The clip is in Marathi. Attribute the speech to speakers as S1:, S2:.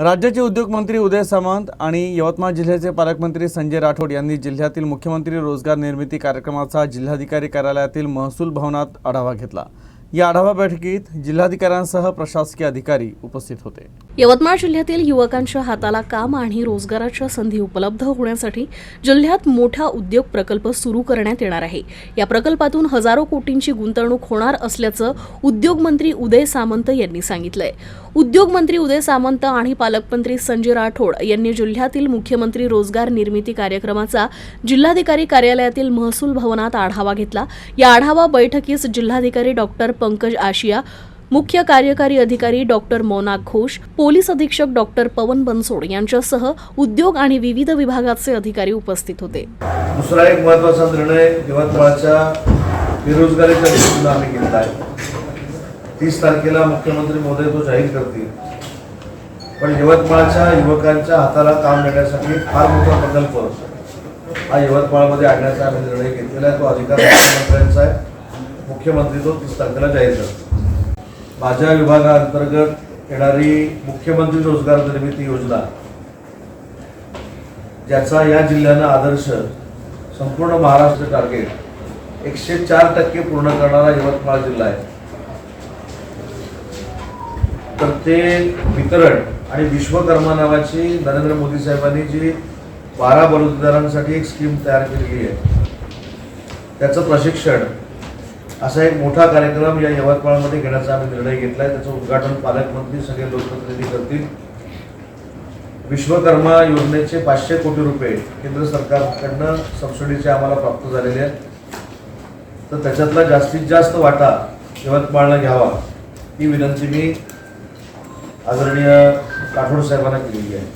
S1: राज्याचे उद्योगमंत्री उदय सामंत आणि यवतमाळ जिल्ह्याचे पालकमंत्री संजय राठोड यांनी जिल्ह्यातील मुख्यमंत्री रोजगार निर्मिती कार्यक्रमाचा जिल्हाधिकारी कार्यालयातील महसूल भवनात आढावा घेतला. या आढावा बैठकीत जिल्हाधिकाऱ्यांसह प्रशासकीय अधिकारी उपस्थित होते.
S2: यवतमाळ जिल्ह्यातील युवकांच्या हाताला काम आणि रोजगाराच्या संधी उपलब्ध होण्यासाठी जिल्ह्यात मोठा उद्योग प्रकल्प सुरू करण्यात येणार आहे. या प्रकल्पातून हजारो कोटींची गुंतवणूक होणार असल्याचं उद्योगमंत्री उदय सामंत यांनी सांगितलंय. उद्योगमंत्री उदय सामंत आणि पालकमंत्री संजय राठोड यांनी जिल्ह्यातील मुख्यमंत्री रोजगार निर्मिती कार्यक्रमाचा जिल्हाधिकारी कार्यालयातील महसूल भवनात आढावा घेतला. या आढावा बैठकीस जिल्हाधिकारी डॉक्टर पंकज आशिया मुख्य कार्यकारी अधिकारी डॉक्टर मोना घोष पोलीस अधीक्षक डॉक्टर पवन बनसोड यांच्यासह उद्योग आणि विविध विभागाचे अधिकारी उपस्थित होते.
S3: दुसरा एक महत्त्वाचा निर्णय यवतमाळच्या बेरोजगारीच्या दृष्टीनं आम्ही घेतला आहे. तीस तारखेला मुख्यमंत्री महोदय तो जाहीर करतील. पण यवतमाळच्या युवकांच्या हाताला काम देण्यासाठी फार मोठा प्रकल्प. हा यवतमाळमध्ये आणण्याचा आम्ही निर्णय घेतलेला आहे. तो अधिकार मुख्यमंत्र्यांचा आहे. मुख्यमंत्री तो तीस तारखेला जाहीर करतो माझ्या विभागाअंतर्गत येणारी मुख्यमंत्री रोजगार निर्मिती योजना ज्याचा या जिल्ह्यानं आदर्श संपूर्ण महाराष्ट्र टार्गेट एकशे चार टक्के पूर्ण करणारा यवतमाळ जिल्हा आहे. तर ते वितरण आणि विश्वकर्मा नावाची नरेंद्र मोदी साहेबांनी जी बारा बलुतदारांसाठी एक स्कीम तयार केलेली आहे त्याचं प्रशिक्षण असा एक मोठा कार्यक्रम या यवतमाळमध्ये घेण्याचा आम्ही निर्णय घेतला आहे त्याचं उद्घाटन पालकमंत्री सगळे लोकप्रतिनिधी करतील. विश्वकर्मा योजनेचे पाचशे कोटी रुपये केंद्र सरकारकडनं सबसिडीचे आम्हाला प्राप्त झालेले आहेत. तर त्याच्यातला जास्तीत जास्त वाटा यवतमाळला घ्यावा ही विनंती मी आदरणीय राठोड साहेबांना केलेली आहे.